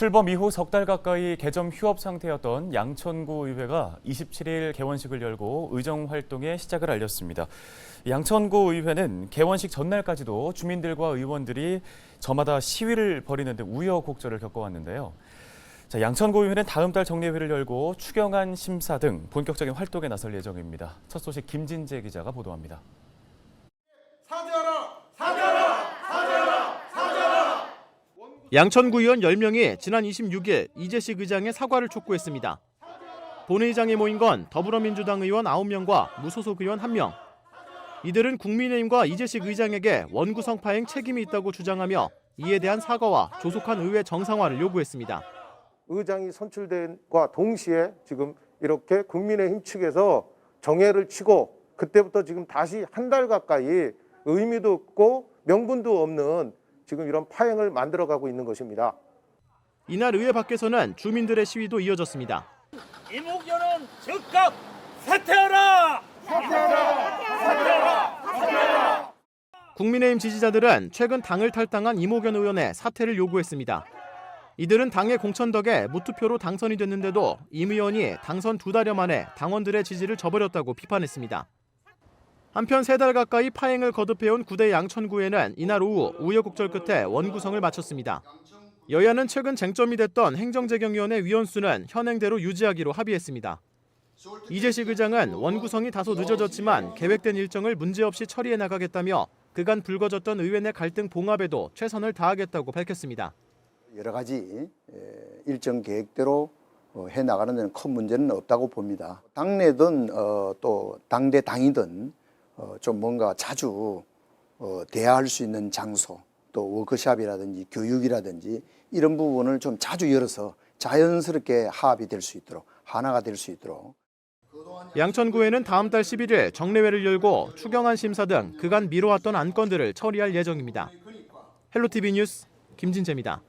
출범 이후 석 달 가까이 개점 휴업 상태였던 양천구 의회가 27일 개원식을 열고 의정 활동의 시작을 알렸습니다. 양천구 의회는 개원식 전날까지도 주민들과 의원들이 저마다 시위를 벌이는 등 우여곡절을 겪어왔는데요. 자, 양천구 의회는 다음 달 정례회를 열고 추경안 심사 등 본격적인 활동에 나설 예정입니다. 첫 소식 김진재 기자가 보도합니다. 양천구 의원 10명이 지난 26일 이재식 의장의 사과를 촉구했습니다. 본회의장에 모인 건 더불어민주당 의원 9명과 무소속 의원 1명. 이들은 국민의힘과 이재식 의장에게 원구 성 파행 책임이 있다고 주장하며 이에 대한 사과와 조속한 의회 정상화를 요구했습니다. 의장이 선출된과 동시에 지금 이렇게 국민의힘 측에서 정회를 치고 그때부터 지금 다시 한 달 가까이 의미도 없고 명분도 없는 지금 이런 파행을 만들어가고 있는 것입니다. 이날 의회 밖에서는 주민들의 시위도 이어졌습니다. 이목표는 즉각 사퇴하라! 국민의힘 지지자들은 최근 당을 탈당한 이모견 의원의 사퇴를 요구했습니다. 이들은 당의 공천 덕에 무투표로 당선이 됐는데도 임 의원이 당선 두 달여 만에 당원들의 지지를 저버렸다고 비판했습니다. 한편 세 달 가까이 파행을 거듭해온 구대 양천구에는 이날 오후 우여곡절 끝에 원구성을 마쳤습니다. 여야는 최근 쟁점이 됐던 행정재경위원회 위원수는 현행대로 유지하기로 합의했습니다. 이재식 의장은 원구성이 다소 늦어졌지만 계획된 일정을 문제없이 처리해 나가겠다며 그간 불거졌던 의회 내 갈등 봉합에도 최선을 다하겠다고 밝혔습니다. 여러 가지 에, 일정 계획대로 어, 해 나가는 데는 큰 문제는 없다고 봅니다. 당내든 어, 또 당대 당이든 어, 좀 뭔가 자주 어, 대화할 수 있는 장소, 또 워크샵이라든지 교육이라든지 이런 부분을 좀 자주 열어서 자연스럽게 합이 될 수 있도록 하나가 될 수 있도록 양천구에는 다음 달 11일 정례회를 열고 추경안 심사 등 그간 미뤄왔던 안건들을 처리할 예정입니다. 헬로티비 뉴스 김진재입니다.